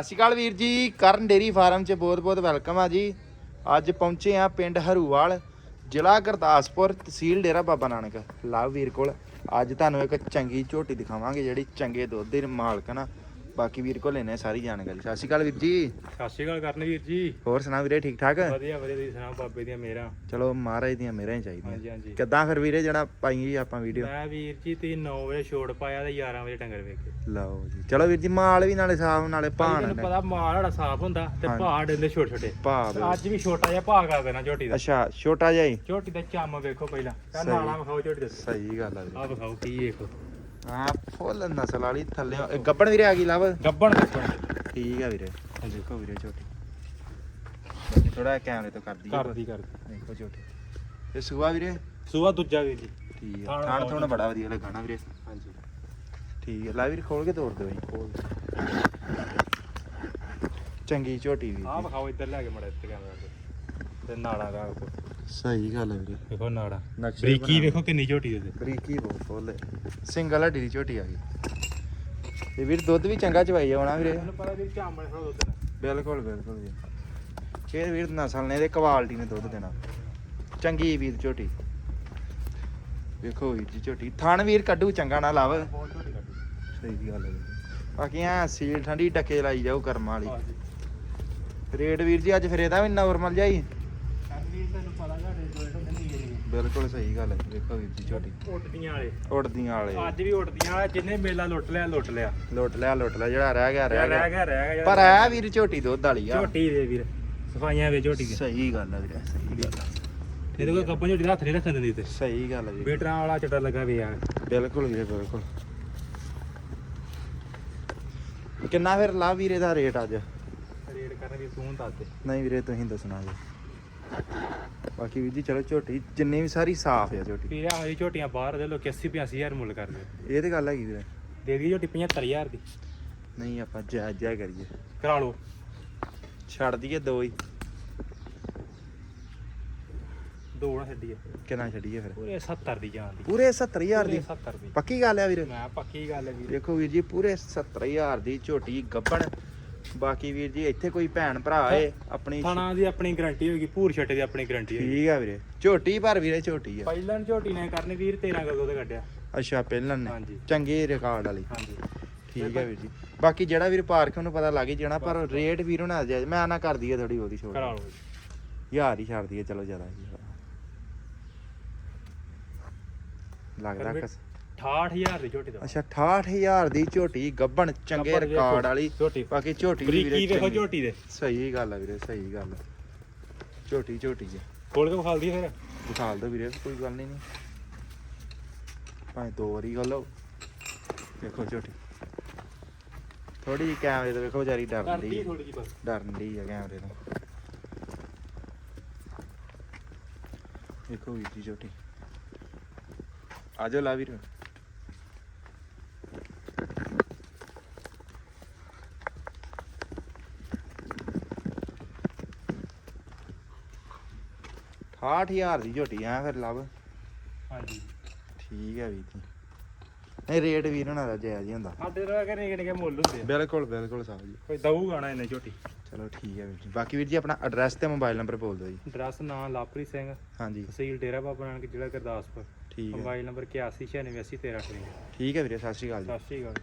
ਸਤਿ ਸ਼੍ਰੀ ਅਕਾਲ ਵੀਰ ਜੀ, ਕਰਨ ਡੇਰੀ ਫਾਰਮ 'ਚ ਬਹੁਤ-ਬਹੁਤ ਵੈਲਕਮ ਆ ਜੀ। ਅੱਜ ਪਹੁੰਚੇ ਆ ਪਿੰਡ ਹਰੂਵਾਲ, ਜ਼ਿਲ੍ਹਾ ਗੁਰਦਾਸਪੁਰ, ਤਹਿਸੀਲ ਡੇਰਾ ਬਾਬਾ ਨਾਨਕ। ਲਵ ਵੀਰ ਕੋਲ, ਅੱਜ ਤੁਹਾਨੂੰ ਇੱਕ ਚੰਗੀ ਝੋਟੀ ਦਿਖਾਵਾਂਗੇ, ਜਿਹੜੀ ਚੰਗੇ ਦੁੱਧ ਦੇ ਮਾਲਕ ਨਾ। ਬਾਕੀ ਵੀਰ ਕੋਲ ਲੈਣੇ ਸਾਰੀ ਜਾਣਕਾਰੀ। ਸਤਿ ਸ਼੍ਰੀ ਅਕਾਲ ਵੀਰ ਜੀ। ਸਤਿ ਸ਼੍ਰੀ ਅਕਾਲ ਕਰਨ ਵੀਰ ਜੀ। ਹੋਰ ਸੁਣਾ ਵੀਰੇ ਠੀਕ ਠਾਕ? ਵਧੀਆ ਵਧੀਆ ਤੁਸੀਂ ਸੁਣਾਓ ਬਾਬੇ ਦੀਆਂ ਮੇਰਾ ਚਲੋ ਮਹਾਰਾਜ ਦੀਆਂ ਮਿਹਰਾਂ ਹੀ ਚਾਹੀਦੀਆਂ। ਹਾਂਜੀ ਹਾਂਜੀ। ਕਿੱਦਾਂ ਫਿਰ ਵੀਰੇ ਜਿਹੜਾ ਪਾਈ ਆਪਾਂ ਵੀਡੀਓ ਮੈਂ ਵੀਰ ਜੀ ਤੁਸੀਂ 9 ਵਜੇ ਛੋੜ ਪਾਇਆ ਤੇ 11 ਵਜੇ ਡੰਗਰ ਵੇਖੇ ਲਓ ਜੀ। ਚਲੋ ਵੀਰ ਜੀ ਮਾਲ ਵੀ ਨਾਲੇ ਸਾਫ਼ ਨਾਲੇ ਭਾਣ ਤੁਹਾਨੂੰ ਪਤਾ ਮਾਲ ਸਾਡਾ ਸਾਫ਼ ਹੁੰਦਾ ਤੇ ਹਾਂਜੀ। ਭਾਅ ਡੰਦੇ ਛੋਟੇ ਛੋਟੇ ਭਾਵ ਅੱਜ ਵੀ ਛੋਟਾ ਜਿਹਾ ਭਾਅ ਕਰ ਦੇਣਾ ਝੋਟੀ ਦਾ। ਅੱਛਾ ਛੋਟਾ ਜਿਹਾ ਹੀ? ਝੋਟੀ ਦਾ ਚੰਮ ਵੇਖੋ ਪਹਿਲਾਂ। ਤਾਂ ਸਹੀ। ਨਾਲਾ ਵਿਖਾਓ ਝੋਟੀ ਦਾ ਸਹੀ ਗੱਲ ਆ ਵੀਰੇ। ਆ ਵਿਖਾਓ ਕੀ ਵੇਖੋ। ਹਾਂ ਫੁੱਲ ਨਸਲ ਵਾਲੀ ਥੱਲੇ ਇਹ ਗੱਬਣ ਵੀਰੇ ਆ ਗਈ ਲਵ? ਗੱਬਣ ਗੱਬਣ। ਠੀਕ ਆ ਵੀਰੇ। ਹਾਂਜੀ ਦੇਖੋ ਵੀਰੇ ਝੋਟੀ। ਥੋੜਾ ਕੈਮਰੇ ਤੋਂ ਕਰਦੀ ਆ। ਕਰਦੀ ਕਰਦੀ। ਦੇਖੋ ਝੋਟੀ। ਇਹ ਸੁਆ ਵੀਰੇ? ਸੂਆ ਦੂਜਾ ਵੀਰ ਜੀ। ਠੀਕ ਥਾਣ ਆ ਥਾਣ ਬਹੁਤ ਥੋੜਾ ਬੜਾ ਵਧੀਆ ਲੱਗਾ ਨਾ ਵੀਰੇ। ਹਾਂਜੀ ਠੀਕ ਹੈ ਲੈ ਵੀਰ ਖੋਲ ਕੇ ਤੋੜ ਦਿਓ ਜੀ। ਖੋਲ ਚੰਗੀ ਝੋਟੀ ਵੀ। ਆ ਵਿਖਾਓ ਇੱਧਰ ਲੈ ਕੇ ਮੜਾ ਇੱਥੇ ਕੈਮਰਾ ਤੇ। ਦਾ ਵੇਖੋ ਸਹੀ ਗੱਲ ਹੈ ਵੀਰੇ। ਵੇਖੋ ਨਾੜਾ। ਨਕਸ਼ੇ ਬਰੀਕੀ ਬਣਾ- ਵੇਖੋ ਕਿੰਨੀ ਝੋਟੀ ਦੇ ਬਰੀਕੀ ਬਹੁਤ ਫੁੱਲ ਸਿੰਗਲ ਹੱਡੀ ਦੀ ਝੋਟੀ ਆ ਗਈ। ਇਹ ਵੀਰ ਦੁੱਧ ਵੀ ਚੰਗਾ ਚਵਾਈ ਆਉਣਾ ਵੀਰੇ। ਪਤਾ ਵੀਰ ਚਾਮਣ ਖੜਾ ਦੁੱਧ ਨਾ ਬਿਲਕੁਲ ਬਿਲਕੁਲ ਜੀ। ਇਹ ਵੀਰ ਨਸਲ ਨੇ ਤੇ ਕੁਆਲਿਟੀ ਨੇ ਦੁੱਧ ਦੇਣਾ। ਚੰਗੀ ਵੀਰ ਝੋਟੀ। ਵੇਖੋ ਵੀਰ ਜੀ ਝੋਟੀ। ਥਣ ਵੀਰ ਕੱਢੂ ਚੰਗਾ ਨਾ ਲਾਵ। ਬਹੁਤ ਝੋਟੀ ਕੱਢੀ। ਸਹੀ ਗੱਲ ਹੈ ਬਾਕੀ ਆ ਸੀਲ ਠੰਡੀ ਟੱਕੇ ਲਾਈ ਜਾਓ ਕਰਮਾਂ ਵਾਲੀ। ਰੇਟ ਵੀਰ ਜੀ ਅੱਜ ਫਿਰ ਇਹਦਾ ਵੀ ਨਾਰਮਲ ਜਾਈ ਵੀਰ ਤੈਨੂੰ ਪਤਾ ਹੁੰਦੇ ਬਿਲਕੁਲ ਸਹੀ ਗੱਲ ਹੈ ਵੇਖੋ ਵੀਰ ਜੀ ਝੋਟੀ ਉੱਡਦੀਆਂ ਵਾਲੇ। ਉੜਦੀਆਂ ਵਾਲੇ। ਅੱਜ ਵੀ ਉੱਡਦੀਆਂ ਵਾਲੇ ਜਿੰਨੇ ਮੇਲਾ ਲੁੱਟ ਲਿਆ ਲੁੱਟ ਲਿਆ। ਲੁੱਟ ਲਿਆ ਲੁੱਟ ਲਿਆ ਜਿਹੜਾ ਰਹਿ ਗਿਆ ਰਹਿ ਗਿਆ। ਗਿਆ ਰਹਿ ਗਿਆ ਪਰ ਆ ਵੀਰ ਝੋਟੀ ਦੁੱਧ ਵਾਲੀ ਆ। ਝੋਟੀ ਦੇ ਵੀਰ ਸਫਾਈਆਂ ਵੇ ਝੋਟੀ ਦੇ। ਸਹੀ ਗੱਲ ਹੈ ਵੀਰੇ ਸਹੀ ਗੱਲ ਆ। ਇਹਦੇ ਕੋਲ ਕੱਪਾਂ ਝੋਟੀ ਦਾ ਹੱਥ ਨਹੀਂ ਰੱਖਣ ਦਿੰਦੀ ਤੇ। ਸਹੀ ਗੱਲ ਹੈ ਵੀਰ ਬੇਟਰਾਂ ਵਾਲਾ ਚਟਾ ਲੱਗਾ ਵੇ ਆ ਬਿਲਕੁਲ ਵੀਰੇ ਬਿਲਕੁਲ। ਕਿੰਨਾ ਫਿਰ ਲਾ ਵੀਰੇ ਦਾ ਰੇਟ ਅੱਜ? ਰੇਡ ਕਰਨ ਵੀ ਤੂੰ ਦੱਸ ਦੇ ਨਹੀਂ ਵੀਰੇ ਤੁਸੀਂ ਦੱਸਣਾ ਜੀ। ਬਾਕੀ ਵੀਰ ਜੀ ਚਲੋ ਝੋਟੀ ਜਿੰਨੀ ਵੀ ਸਾਰੀ ਸਾਫ਼ ਹੈ ਝੋਟੀ। ਵੀਰ ਆ ਜੀ ਝੋਟੀਆਂ ਬਾਹਰ ਦੇ ਲੋਕ 80 85000 ਮੁੱਲ ਕਰਦੇ। ਇਹ ਤੇ ਗੱਲ ਹੈਗੀ ਵੀਰੇ। ਦੇ ਦੀ ਝੋਟੀ 75000 ਦੀ। ਨਹੀਂ ਆਪਾਂ ਜਾਇਜ਼ ਜਿਹਾ ਕਰੀਏ। ਕਰਾ ਲਓ। ਛੱਡ ਦਈਏ ਦੋ ਹੀ। ਦੋ ਨਾ ਛੱਡੀਏ। ਕਿੰਨਾ ਛੱਡੀਏ ਫਿਰ? ਪੂਰੇ 70 ਦੀ ਜਾਨ ਦੀ। ਪੂਰੇ 70000 ਦੀ? ਪੂਰੇ 70 ਦੀ। ਪੱਕੀ ਗੱਲ ਆ ਵੀਰੇ? ਮੈਂ ਪੱਕੀ ਗੱਲ ਹੈ ਵੀਰ। ਦੇਖੋ ਵੀਰ ਜੀ ਪੂਰੇ 70000 ਦੀ ਝੋਟੀ ਗੱਬਣ। ਬਾਕੀ ਵੀਰ ਜੀ ਇੱਥੇ ਕੋਈ ਭੈਣ ਭਰਾ ਏ ਆਪਣੀ ਥਾਣਾ ਦੀ ਆਪਣੀ ਗਾਰੰਟੀ ਹੋਏਗੀ ਭੂਰ ਛੱਟੇ ਦੀ ਆਪਣੀ ਗਾਰੰਟੀ ਹੋਏਗੀ। ਠੀਕ ਆ ਵੀਰੇ। ਝੋਟੀ ਪਰ ਵੀਰੇ ਝੋਟੀ ਆ। ਪਹਿਲਾਂ ਝੋਟੀ ਨੇ ਕਰਨੀ ਵੀਰ 13 ਕਿਲੋ ਤੇ ਕੱਢਿਆ। ਅੱਛਾ ਪਹਿਲਾਂ ਨੇ। ਹਾਂਜੀ। ਚੰਗੇ ਰਿਕਾਰਡ ਵਾਲੀ। ਹਾਂਜੀ। ਠੀਕ ਹੈ ਵੀਰ ਜੀ। ਬਾਕੀ ਜਿਹੜਾ ਵੀਰ ਪਾਰਕ ਨੂੰ ਪਤਾ ਲੱਗ ਹੀ ਜਾਣਾ ਪਰ ਰੇਟ ਵੀਰ ਹੋਣਾ ਜਾਇਜ਼ ਮੈਂ ਨਾ ਕਰ ਦਈਏ ਥੋੜੀ ਉਹਦੀ ਛੋਟ। ਕਰਾ ਲਓ ਜੀ। ਯਾਰ ਹੀ ਛੱਡ ਦਈਏ ਚਲੋ ਜ਼ਿਆਦਾ ਲੱਗਦਾ ਕਸ 68000 ਦੀ ਝੋਟੀ ਦਾ ਅੱਛਾ 68000 ਦੀ ਝੋਟੀ ਗੱਬਣ ਚੰਗੇ ਗੱਭਣ ਵੇਖੋ, ਰਿਕਾਰਡ ਵਾਲੀ। ਝੋਟੀ। ਬਾਕੀ ਝੋਟੀ ਵੀ ਵੀਰੇ ਬਰੀਕੀ ਵੇਖੋ ਚੰਗੀ। ਝੋਟੀ ਦੇ। ਸਹੀ ਗੱਲ ਆ ਵੀਰੇ ਸਹੀ ਗੱਲ ਆ। ਝੋਟੀ ਝੋਟੀ ਹੈ ਖੋਲ ਕੇ ਵਿਖਾਲ ਦੀ ਫਿਰ। ਵਿਖਾਲ ਦੋ ਵੀਰੇ ਕੋਈ ਗੱਲ ਨਹੀਂ ਭਾਵੇਂ ਦੋ ਵਾਰੀ ਖੋਲੋ। ਦੇਖੋ ਝੋਟੀ। ਥੋੜੀ ਜਿਹੀ ਕੈਮਰੇ ਤੋਂ ਵੇਖੋ ਵਿਚਾਰੀ ਡਰਦੀ ਥੋੜੀ ਬਸ। ਡਰਨ ਦੀ ਆ ਕੈਮਰੇ ਤੋਂ। ਦੇਖੋ ਵੀਰ ਜੀ ਝੋਟੀ। ਆਜੋ ਲਾ ਵੀਰ। ਅਠਾਹਠ ਹਜ਼ਾਰ ਦੀ ਝੋਟੀ ਆ ਫਿਰ ਲੱਭ। ਹਾਂਜੀ। ਠੀਕ ਹੈ ਵੀਰ ਜੀ। ਨਹੀਂ ਰੇਟ ਵੀਰ ਹੋਣਾ ਦਾ ਜਾਇਜ਼ ਹੀ ਹੁੰਦਾ। ਸਾਡੇ ਰੋ ਕੇ ਨਿਕੇ ਨਿਕੇ ਮੁੱਲ ਹੁੰਦੇ ਆ। ਬਿਲਕੁਲ ਬਿਲਕੁਲ ਸਾਹਿਬ ਜੀ। ਕੋਈ ਦਊਗਾ ਨਾ ਇਹਨੇ ਝੋਟੀ। ਚਲੋ ਠੀਕ ਹੈ ਵੀਰ ਜੀ। ਬਾਕੀ ਵੀਰ ਜੀ ਆਪਣਾ ਐਡਰੈਸ ਤੇ ਮੋਬਾਈਲ ਨੰਬਰ ਬੋਲ ਦਿਓ ਜੀ। ਐਡਰੈਸ ਨਾਂ ਲਾਪਰੀ ਸਿੰਘ। ਹਾਂਜੀ। ਤਹਿਸੀਲ ਡੇਰਾ ਬਾਬਾ ਨਾਨਕ ਜ਼ਿਲ੍ਹਾ ਗੁਰਦਾਸਪੁਰ। ਠੀਕ ਹੈ ਮੋਬਾਈਲ ਨੰਬਰ 81968013 ਠੀਕ ਹੈ ਵੀਰੇ ਸਤਿ ਸ਼੍ਰੀ ਅਕਾਲ ਜੀ। ਸਤਿ ਸ਼੍ਰੀ ਅਕਾਲ।